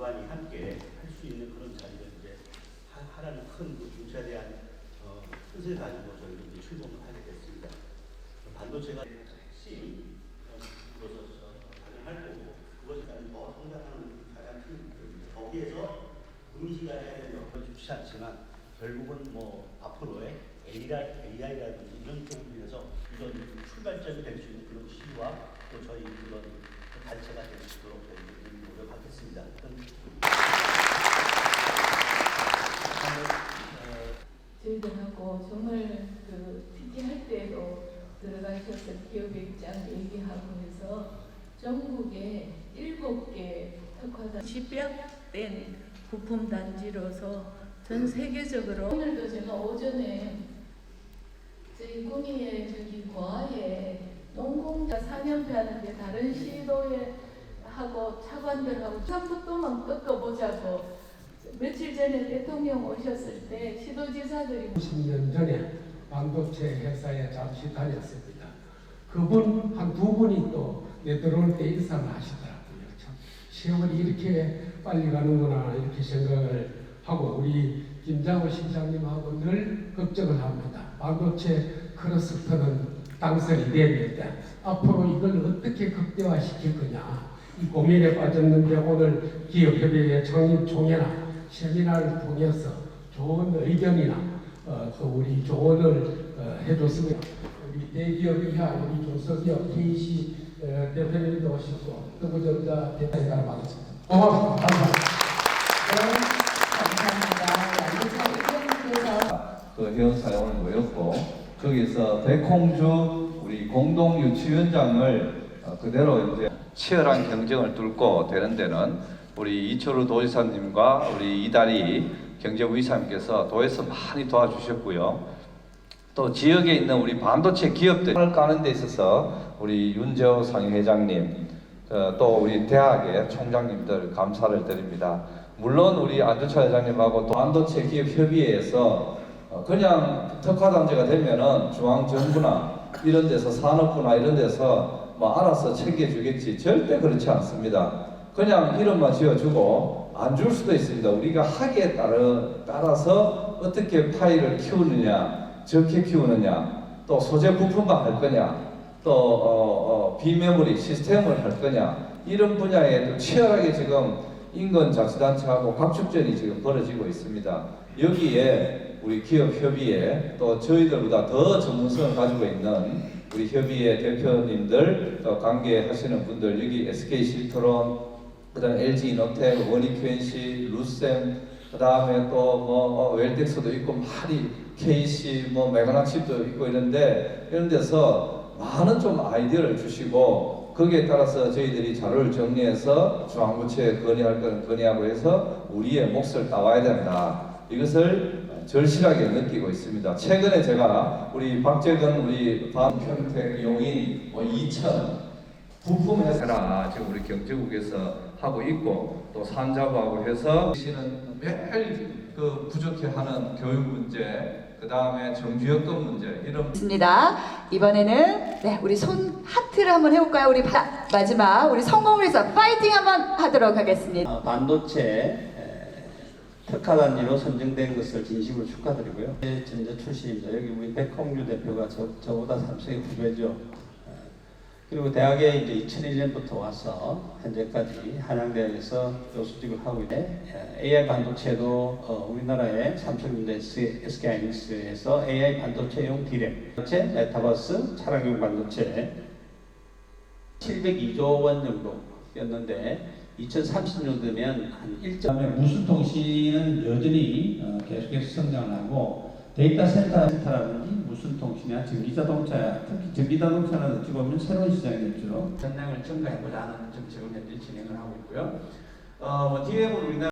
기관이 함께 할 수 있는 그런 자리를 이제 하, 라는 큰그 중차에 대한 어, 뜻을 가지고 저희가 이제 출범을 하게 됐습니다. 반도체가 핵심으로서 어, 가능할 거고 그것이 더 성장하는 가장 큰 거기에서 금시가 해야 되는 역할을 좋지 않지만 결국은 뭐 앞으로의 AI, 라든지 이런 쪽으로 인해서 이런 출발점이 될 수 있는 그런 시와 또 저희 그런 노력하겠습니다. 저희들하고 정말 그 PT 할 때도 들어가셔서 기업 입장 얘기하고 해서 전국에 일곱 개 특화단 집약된 부품 단지로서 전 세계적으로 오늘도 제가 오전에 저희 구미에 저기 과에 농공자 4년배 하는데 다른 시도에 하고 차관들하고 삼북도만 꺾어보자고 며칠 전에 대통령 오셨을 때 시도지사들이 10년 전에 반도체 회사에 잠시 다녔습니다. 그분 한 두 분이 또 내 들어올 때 인사를 하시더라고요. 참 세월이 이렇게 빨리 가는구나 이렇게 생각을 하고 우리 김장호 시장님하고 늘 걱정을 합니다. 반도체 크로스터는 당선이 되면 앞으로 이걸 어떻게 극대화시킬 거냐 이 고민에 빠졌는데 오늘 기업협의회 창립 총회나 세미나를 통해서 좋은 의견이나 어, 또 우리 조언을 어, 해줬습니다. 우리 대기업이야 우리 조석기업 KC 어, 대표님도 오시고 뜨구전자 대표님을 받았습니다. 고맙습니다. 감사합니다. 그 회원 사용을 모였고 거기서 백홍주 우리 공동 유치위원장을 어, 그대로 이제 치열한 경쟁을 뚫고 되는 데는 우리 이철우 도지사님과 우리 이다리 경제부이사님께서 도에서 많이 도와주셨고요. 또 지역에 있는 우리 반도체 기업들을 까는 데 있어서 우리 윤재호 상회장님 어, 또 우리 대학의 총장님들 감사를 드립니다. 물론 우리 안주차 회장님하고 또 반도체 기업 협의회에서 어, 그냥 특화단지가 되면은 중앙정부나 이런 데서 산업부나 이런 데서 뭐 알아서 챙겨주겠지 절대 그렇지 않습니다. 그냥 이름만 지어주고 안 줄 수도 있습니다. 우리가 하기에 따라, 따라서 어떻게 파일을 키우느냐, 적게 키우느냐, 또 소재 부품만 할 거냐, 또 어, 어, 비메모리 시스템을 할 거냐 이런 분야에 또 치열하게 지금 인근 자치단체하고 각축전이 지금 벌어지고 있습니다. 여기에 우리 기업 협의회 또 저희들보다 더 전문성을 가지고 있는 우리 협의회 대표님들 또 관계하시는 분들 여기 SK 실트론 그다음 LG 이노텍, 원익QNC, 루셈 그다음에 또뭐 웰텍스도 있고 많이 KC 뭐 메가나칩도 있고 있는데 이런 데서 많은 좀 아이디어를 주시고 거기에 따라서 저희들이 자료를 정리해서 중앙부처에 건의할 건 건의하고 해서 우리의 몫을 따와야 된다. 이것을 절실하게 느끼고 있습니다. 최근에 제가 우리 박재근 우리 반평택 용인 뭐 이천 부품 회사나 지금 우리 경제국에서 하고 있고 또 산자부하고 해서 시는 매일 그 부족해하는 교육 문제, 그 다음에 정규역도 문제 이런 있습니다. 이번에는 네, 우리 손 하트를 한번 해볼까요? 우리 바- 마지막 우리 위해서 파이팅 한번 하도록 하겠습니다. 어, 반도체 에, 특화단 지로 선정된 것을 진심으로 축하드리고요. 네, 전자 출신입니다. 여기 우리 백홍주 대표가 저, 저보다 삼성의 후배죠. 어, 그리고 대학에 이제 2001년부터 와서 현재까지 한양대학에서 교수직을 하고 있는데 에, AI 반도체도 어, 우리나라의 삼성전자 SK하이닉스에서 AI 반도체용 디램, 반도체, 메타버스, 차량용 반도체 702조 원 정도였는데 2030년 되면 한 1. 그다음에 무슨 통신은 여전히 어, 계속해서 성장을 하고 데이터 센터 센터라든지 무슨 통신이나 전기 자동차 특히 전기 자동차는 어찌 보면 새로운 시장이겠죠. 전량을 증가해보자는 정책을 현재 진행을 하고 있고요. 어, 뭐 DM은 우리나라